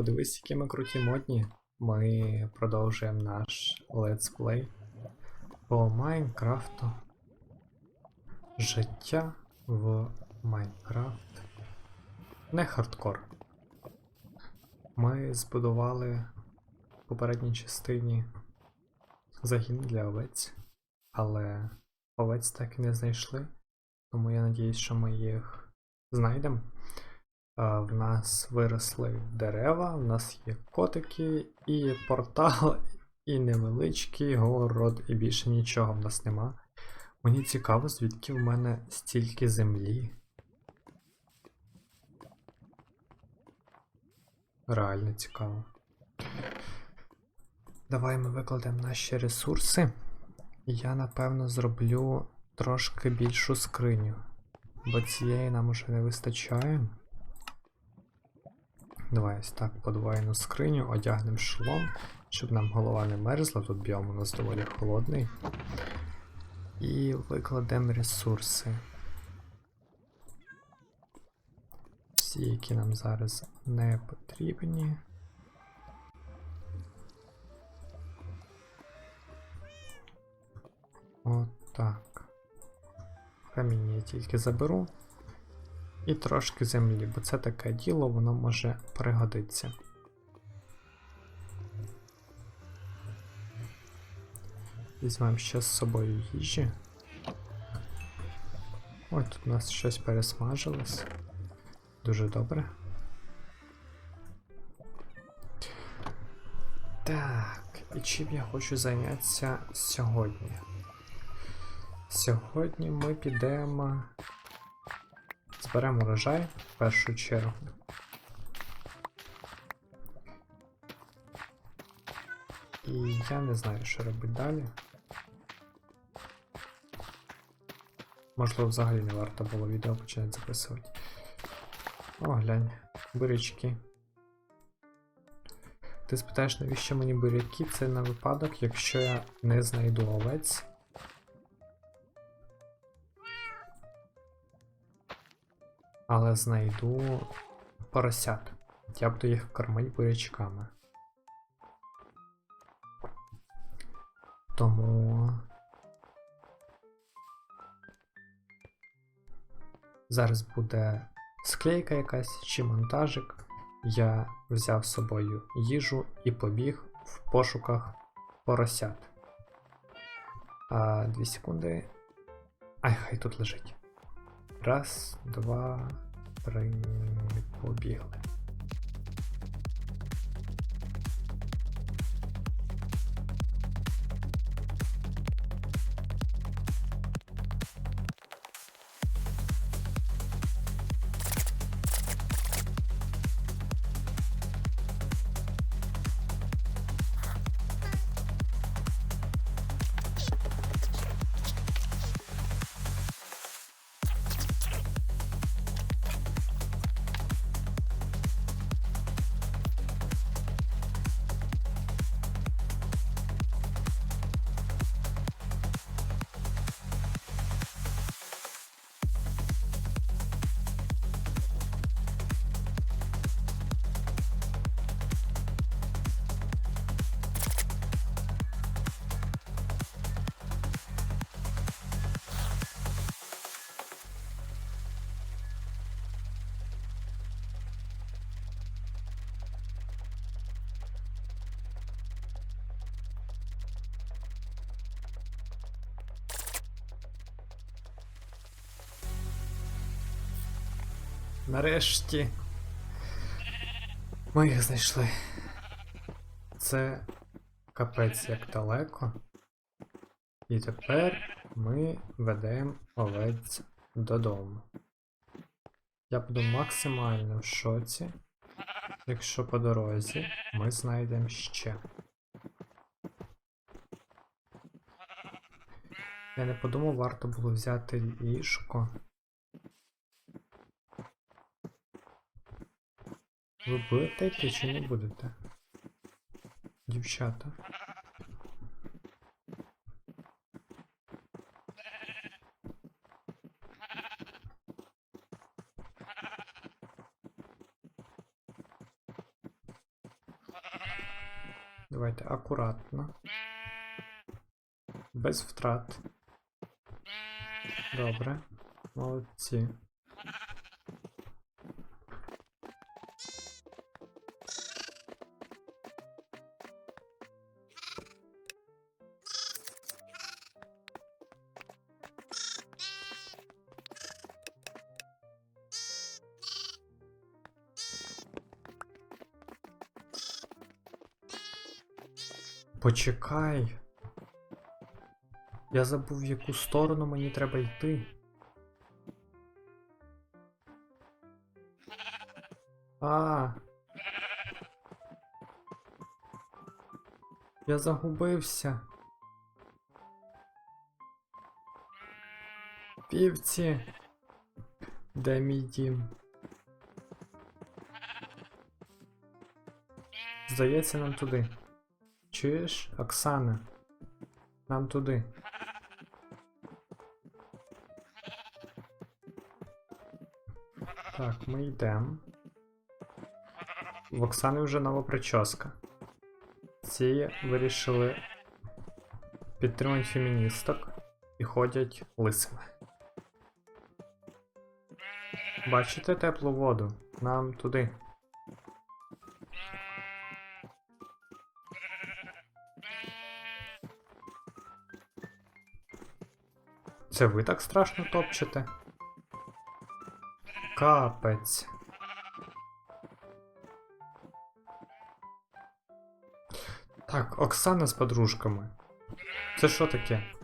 подивись, які ми круті модні. Ми продовжуємо наш летсплей по Майнкрафту. Життя в Майнкрафт. Не хардкор. Ми збудували в попередній частині загін для овець, але овець так і не знайшли. Тому я надіюсь, що ми їх знайдемо. В нас виросли дерева, в нас є котики, і портал, і невеличкий город, і більше нічого в нас нема. Мені цікаво, звідки в мене стільки землі. Реально цікаво. Давай ми викладемо наші ресурси. Я напевно зроблю трошки більшу скриню. Бо цієї нам уже не вистачає. Давай ось так подвоєну скриню, одягнемо шолом, щоб нам голова не мерзла, тут біом у нас доволі холодний. І викладемо ресурси. Всі, які нам зараз не потрібні. Отак. Каміння я тільки заберу. І трошки землі, бо це таке діло, воно може пригодитися. Візьмемо ще з собою їжі. Ой, тут у нас щось пересмажилось. Дуже добре. Так, і чим я хочу зайнятися сьогодні? Сьогодні ми підемо. Зберемо урожай в першу чергу. І я не знаю, що робити далі. Можливо, взагалі не варто було відео починати записувати. О, глянь, бурячки. Ти спитаєш, навіщо мені буряки? Це на випадок, якщо я не знайду овець. Але знайду поросят. Я буду їх кормити бурячками. Тому. Зараз буде склейка якась чи монтажик. Я взяв з собою їжу і побіг в пошуках поросят. А, Дві секунди. Ай, хай тут лежить. Раз, два, три, побігли. Нарешті. Ми їх знайшли. Це капець як далеко. І тепер ми ведемо овець додому. Я буду максимально в шоці, якщо по дорозі ми знайдемо ще. Я не подумав, варто було взяти ліжко. Ви будете йти чи не будете? Дівчата. Давайте акуратно. Без втрат. Добре. Молодці. Почекай. Я забув, в яку сторону мені треба йти. А. Я загубився. Півці. Де мій дім? Здається, нам туди. Чуєш, Оксана? Нам туди. Так, ми йдемо. В Оксани вже нова прическа. Ці вирішили підтримати феміністок і ходять лисими. Бачите теплу воду? Нам туди. Це ви так страшно топчете? Капець. Так, Оксана з подружками. Це що таке?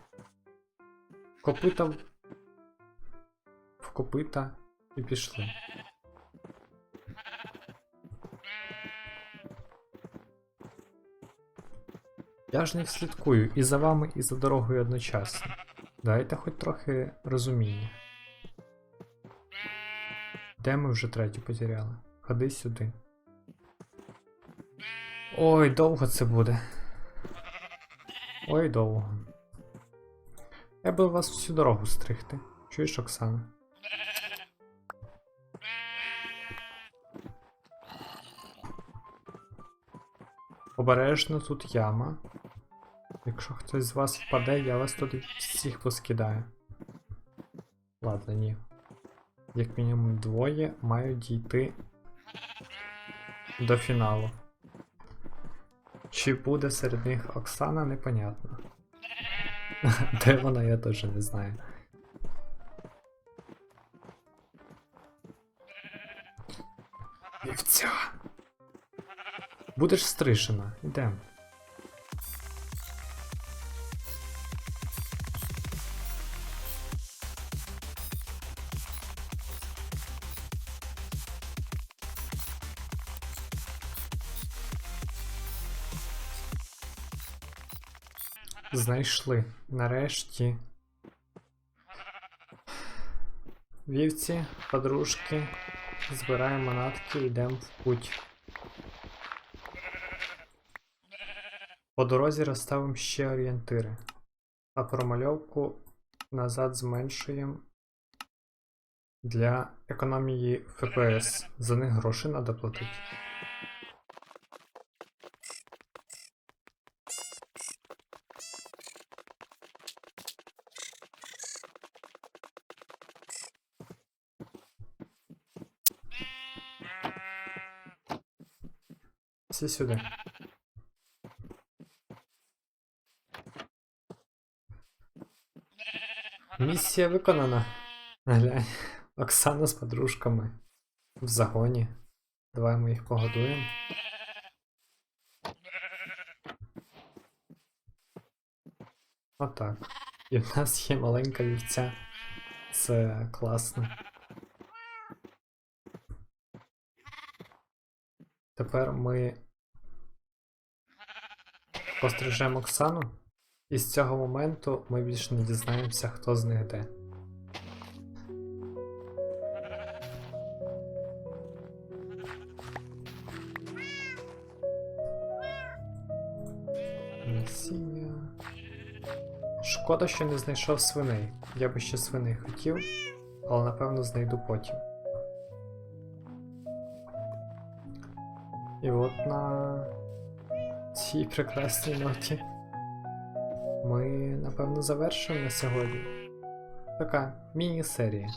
Копита в... в копита і пішли. Я ж не слідкую і за вами, і за дорогою одночасно. Дайте хоч трохи розуміння. Де ми вже третю потеряли? Ходи сюди. Ой, довго це буде. Ой, довго. Я би вас всю дорогу стригти. Чуєш, Оксана? Обережно тут яма. Якщо хтось з вас впаде, я вас туди всіх поскидаю. Ладно, ні. Як мінімум двоє мають дійти до фіналу. Чи буде серед них Оксана, непонятно. Де вона, я теж не знаю. Вівця. Будеш стрижена, йдемо. Знайшли. Нарешті. Вівці, подружки. Збираємо манатки, йдемо в путь. По дорозі розставимо ще орієнтири. А промальовку назад зменшуємо для економії ФПС. За них гроші треба платити. Всі сюди. Місія виконана. Глянь. Оксана з подружками. В загоні. Давай ми їх погодуємо. Отак. І в нас є маленька вівця. Це класно. Тепер ми пострижемо Оксану, і з цього моменту ми більше не дізнаємося, хто з них де. Насіння. Шкода, що не знайшов свиней. Я би ще свиней хотів, але напевно знайду потім. І от на цій прекрасній ноті. Ми, напевно, завершимо на сьогодні. Така міні-серія.